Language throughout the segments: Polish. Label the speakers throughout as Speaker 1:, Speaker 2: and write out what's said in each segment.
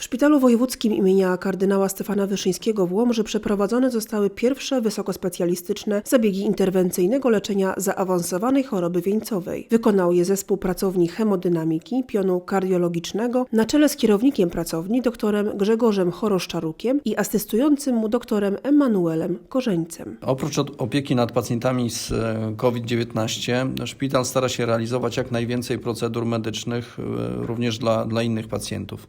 Speaker 1: W szpitalu wojewódzkim imienia kardynała Stefana Wyszyńskiego w Łomży przeprowadzone zostały pierwsze wysokospecjalistyczne zabiegi interwencyjnego leczenia zaawansowanej choroby wieńcowej. Wykonał je zespół pracowni hemodynamiki pionu kardiologicznego na czele z kierownikiem pracowni doktorem Grzegorzem Choroszczarukiem i asystującym mu doktorem Emanuelem Korzeńcem.
Speaker 2: Oprócz opieki nad pacjentami z e, COVID-19, szpital stara się realizować jak najwięcej procedur medycznych e, również dla, dla innych pacjentów.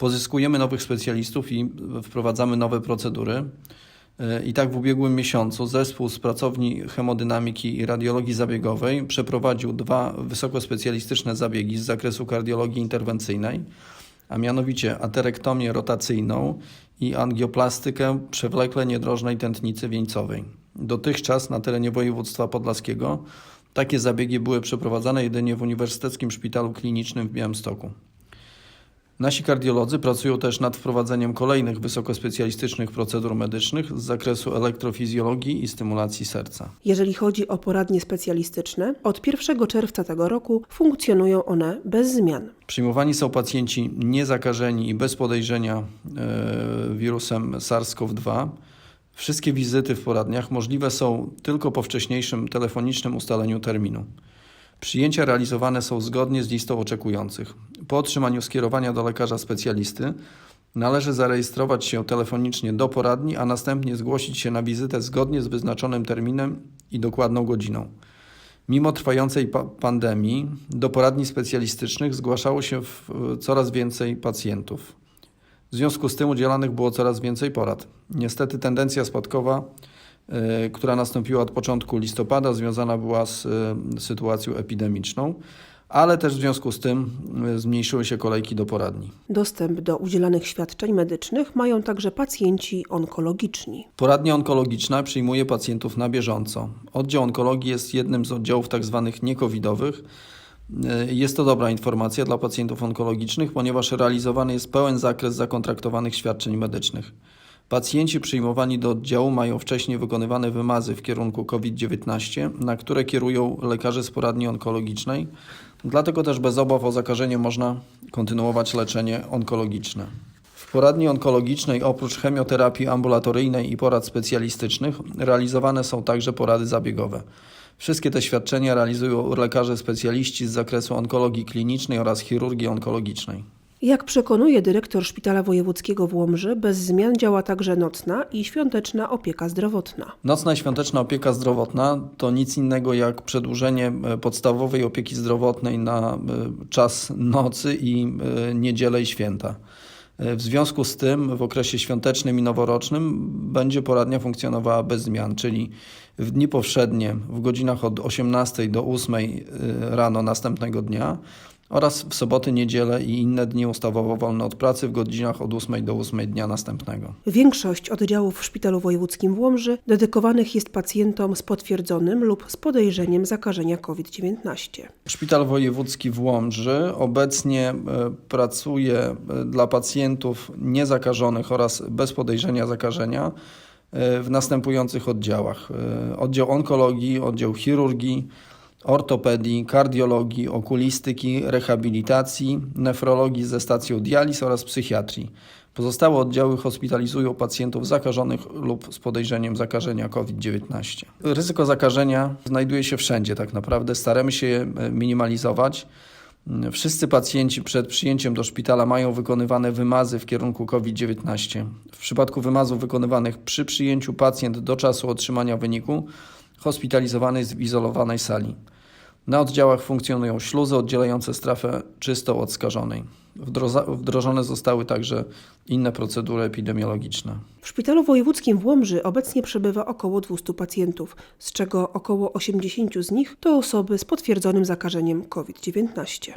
Speaker 2: Pozyskujemy nowych specjalistów i wprowadzamy nowe procedury. E, I tak w ubiegłym miesiącu zespół z pracowni hemodynamiki i radiologii zabiegowej przeprowadził dwa wysokospecjalistyczne zabiegi z zakresu kardiologii interwencyjnej, a mianowicie aterektomię rotacyjną i angioplastykę przewlekle niedrożnej tętnicy wieńcowej. Dotychczas na terenie województwa podlaskiego takie zabiegi były przeprowadzane jedynie w Uniwersyteckim Szpitalu Klinicznym w Białymstoku. Nasi kardiolodzy pracują też nad wprowadzeniem kolejnych wysokospecjalistycznych procedur medycznych z zakresu elektrofizjologii i stymulacji serca.
Speaker 1: Jeżeli chodzi o poradnie specjalistyczne, od 1 czerwca tego roku funkcjonują one bez zmian.
Speaker 2: Przyjmowani są pacjenci niezakażeni i bez podejrzenia e, wirusem SARS-CoV-2. Wszystkie wizyty w poradniach możliwe są tylko po wcześniejszym telefonicznym ustaleniu terminu. Przyjęcia realizowane są zgodnie z listą oczekujących. Po otrzymaniu skierowania do lekarza specjalisty należy zarejestrować się telefonicznie do poradni, a następnie zgłosić się na wizytę zgodnie z wyznaczonym terminem i dokładną godziną. Mimo trwającej pa- pandemii do poradni specjalistycznych zgłaszało się coraz więcej pacjentów. W związku z tym udzielanych było coraz więcej porad. Niestety tendencja spadkowa, która nastąpiła od początku listopada, związana była z e, sytuacją epidemiczną, ale też w związku z tym e, zmniejszyły się kolejki do poradni.
Speaker 1: Dostęp do udzielanych świadczeń medycznych mają także pacjenci onkologiczni.
Speaker 2: Poradnia onkologiczna przyjmuje pacjentów na bieżąco. Oddział onkologii jest jednym z oddziałów tzw. niekowidowych. Y, Jest to dobra informacja dla pacjentów onkologicznych, ponieważ realizowany jest pełen zakres zakontraktowanych świadczeń medycznych. Pacjenci przyjmowani do oddziału mają wcześniej wykonywane wymazy w kierunku COVID-19, na które kierują lekarze z poradni onkologicznej. Dlatego też bez obaw o zakażenie można kontynuować leczenie onkologiczne. W poradni onkologicznej oprócz chemioterapii ambulatoryjnej i porad specjalistycznych realizowane są także porady zabiegowe. Wszystkie te świadczenia realizują lekarze specjaliści z zakresu onkologii klinicznej oraz chirurgii onkologicznej.
Speaker 1: Jak przekonuje dyrektor Szpitala Wojewódzkiego w Łomży, bez zmian działa także nocna i świąteczna opieka zdrowotna.
Speaker 2: Nocna i świąteczna opieka zdrowotna to nic innego jak przedłużenie e, podstawowej opieki zdrowotnej na e, czas nocy i e, niedzielę i święta. W związku z tym w okresie świątecznym i noworocznym będzie poradnia funkcjonowała bez zmian, czyli w dni powszednie w godzinach od 18 do 8 rano następnego dnia oraz w soboty, niedzielę i inne dni ustawowo wolne od pracy w godzinach od 8 do 8 dnia następnego.
Speaker 1: Większość oddziałów w Szpitalu Wojewódzkim w Łomży dedykowanych jest pacjentom z potwierdzonym lub z podejrzeniem zakażenia COVID-19.
Speaker 2: Szpital Wojewódzki w Łomży obecnie e, pracuje e, dla pacjentów niezakażonych oraz bez podejrzenia zakażenia e, w następujących oddziałach: oddział onkologii, oddział chirurgii, ortopedii, kardiologii, okulistyki, rehabilitacji, nefrologii ze stacją dializ oraz psychiatrii. Pozostałe oddziały hospitalizują pacjentów zakażonych lub z podejrzeniem zakażenia COVID-19. Ryzyko zakażenia znajduje się wszędzie, tak naprawdę. Staramy się je e, minimalizować. Mm, Wszyscy pacjenci przed przyjęciem do szpitala mają wykonywane wymazy w kierunku COVID-19. W przypadku wymazów wykonywanych przy przyjęciu pacjent do czasu otrzymania wyniku hospitalizowany jest w izolowanej sali. Na oddziałach funkcjonują śluzy oddzielające strefę czystą od skażonej. Wdrożone zostały także inne procedury epidemiologiczne.
Speaker 1: W Szpitalu Wojewódzkim w Łomży obecnie przebywa około 200 pacjentów, z czego około 80 z nich to osoby z potwierdzonym zakażeniem COVID-19.